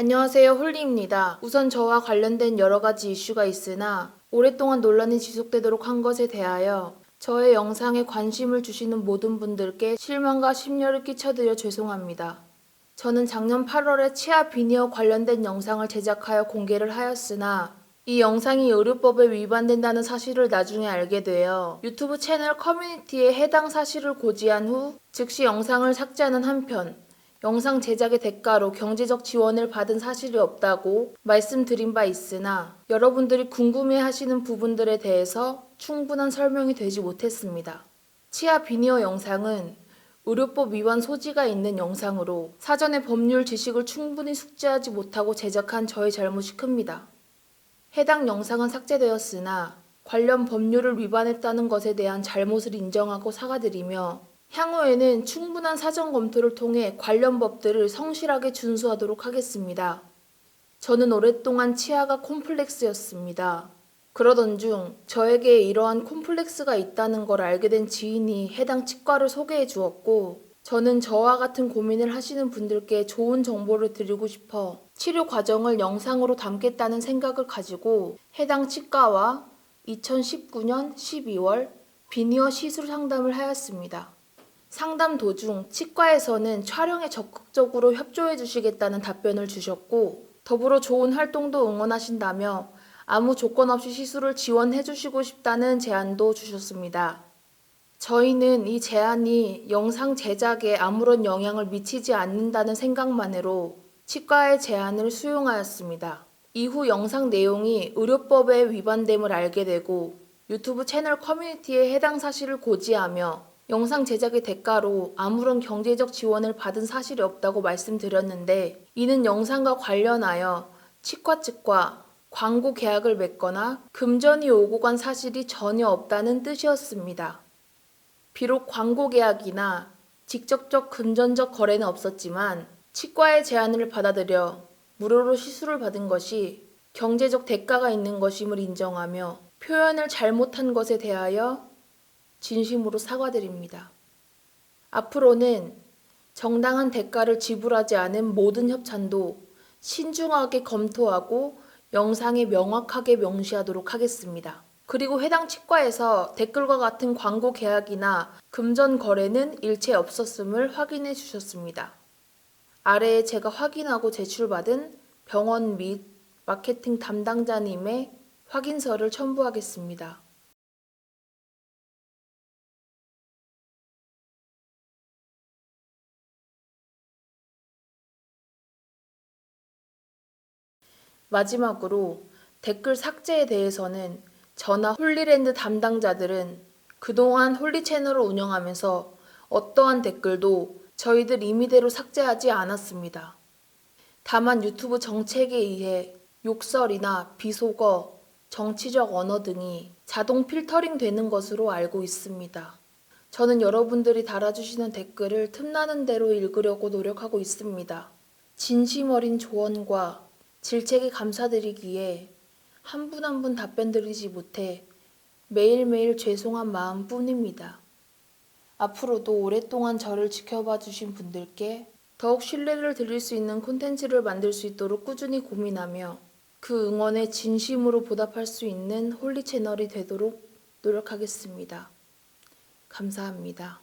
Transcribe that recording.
안녕하세요. 홀리입니다. 우선 저와 관련된 여러 가지 이슈가 있으나 오랫동안 논란이 지속되도록 한 것에 대하여 저의 영상에 관심을 주시는 모든 분들께 실망과 심려를 끼쳐드려 죄송합니다. 저는 작년 8월에 치아 비니어 관련된 영상을 제작하여 공개를 하였으나 이 영상이 의료법에 위반된다는 사실을 나중에 알게 되어 유튜브 채널 커뮤니티에 해당 사실을 고지한 후 즉시 영상을 삭제하는 한편 영상 제작의 대가로 경제적 지원을 받은 사실이 없다고 말씀드린 바 있으나 여러분들이 궁금해 하시는 부분들에 대해서 충분한 설명이 되지 못했습니다. 치아 비니어 영상은 의료법 위반 소지가 있는 영상으로 사전에 법률 지식을 충분히 숙지하지 못하고 제작한 저의 잘못이 큽니다. 해당 영상은 삭제되었으나 관련 법률을 위반했다는 것에 대한 잘못을 인정하고 사과드리며 향후에는 충분한 사전 검토를 통해 관련 법들을 성실하게 준수하도록 하겠습니다. 저는 오랫동안 치아가 콤플렉스였습니다. 그러던 중 저에게 이러한 콤플렉스가 있다는 걸 알게 된 지인이 해당 치과를 소개해 주었고 저는 저와 같은 고민을 하시는 분들께 좋은 정보를 드리고 싶어 치료 과정을 영상으로 담겠다는 생각을 가지고 해당 치과와 2019년 12월 비니어 시술 상담을 하였습니다. 상담 도중 치과에서는 촬영에 적극적으로 협조해 주시겠다는 답변을 주셨고 더불어 좋은 활동도 응원하신다며 아무 조건 없이 시술을 지원해 주시고 싶다는 제안도 주셨습니다. 저희는 이 제안이 영상 제작에 아무런 영향을 미치지 않는다는 생각만으로 치과의 제안을 수용하였습니다. 이후 영상 내용이 의료법에 위반됨을 알게 되고 유튜브 채널 커뮤니티에 해당 사실을 고지하며 영상 제작의 대가로 아무런 경제적 지원을 받은 사실이 없다고 말씀드렸는데 이는 영상과 관련하여 치과 측과 광고 계약을 맺거나 금전이 오고 간 사실이 전혀 없다는 뜻이었습니다. 비록 광고 계약이나 직접적 금전적 거래는 없었지만 치과의 제안을 받아들여 무료로 시술을 받은 것이 경제적 대가가 있는 것임을 인정하며 표현을 잘못한 것에 대하여 진심으로 사과드립니다. 앞으로는 정당한 대가를 지불하지 않은 모든 협찬도 신중하게 검토하고 영상에 명확하게 명시하도록 하겠습니다. 그리고 해당 치과에서 댓글과 같은 광고 계약이나 금전 거래는 일체 없었음을 확인해 주셨습니다. 아래에 제가 확인하고 제출받은 병원 및 마케팅 담당자님의 확인서를 첨부하겠습니다. 마지막으로 댓글 삭제에 대해서는 저나 홀리랜드 담당자들은 그동안 홀리 채널을 운영하면서 어떠한 댓글도 저희들 임의대로 삭제하지 않았습니다. 다만 유튜브 정책에 의해 욕설이나 비속어, 정치적 언어 등이 자동 필터링 되는 것으로 알고 있습니다. 저는 여러분들이 달아주시는 댓글을 틈나는 대로 읽으려고 노력하고 있습니다. 진심 어린 조언과 질책에 감사드리기에 한 분 한 분 답변 드리지 못해 매일매일 죄송한 마음 뿐입니다. 앞으로도 오랫동안 저를 지켜봐 주신 분들께 더욱 신뢰를 드릴 수 있는 콘텐츠를 만들 수 있도록 꾸준히 고민하며 그 응원에 진심으로 보답할 수 있는 홀리 채널이 되도록 노력하겠습니다. 감사합니다.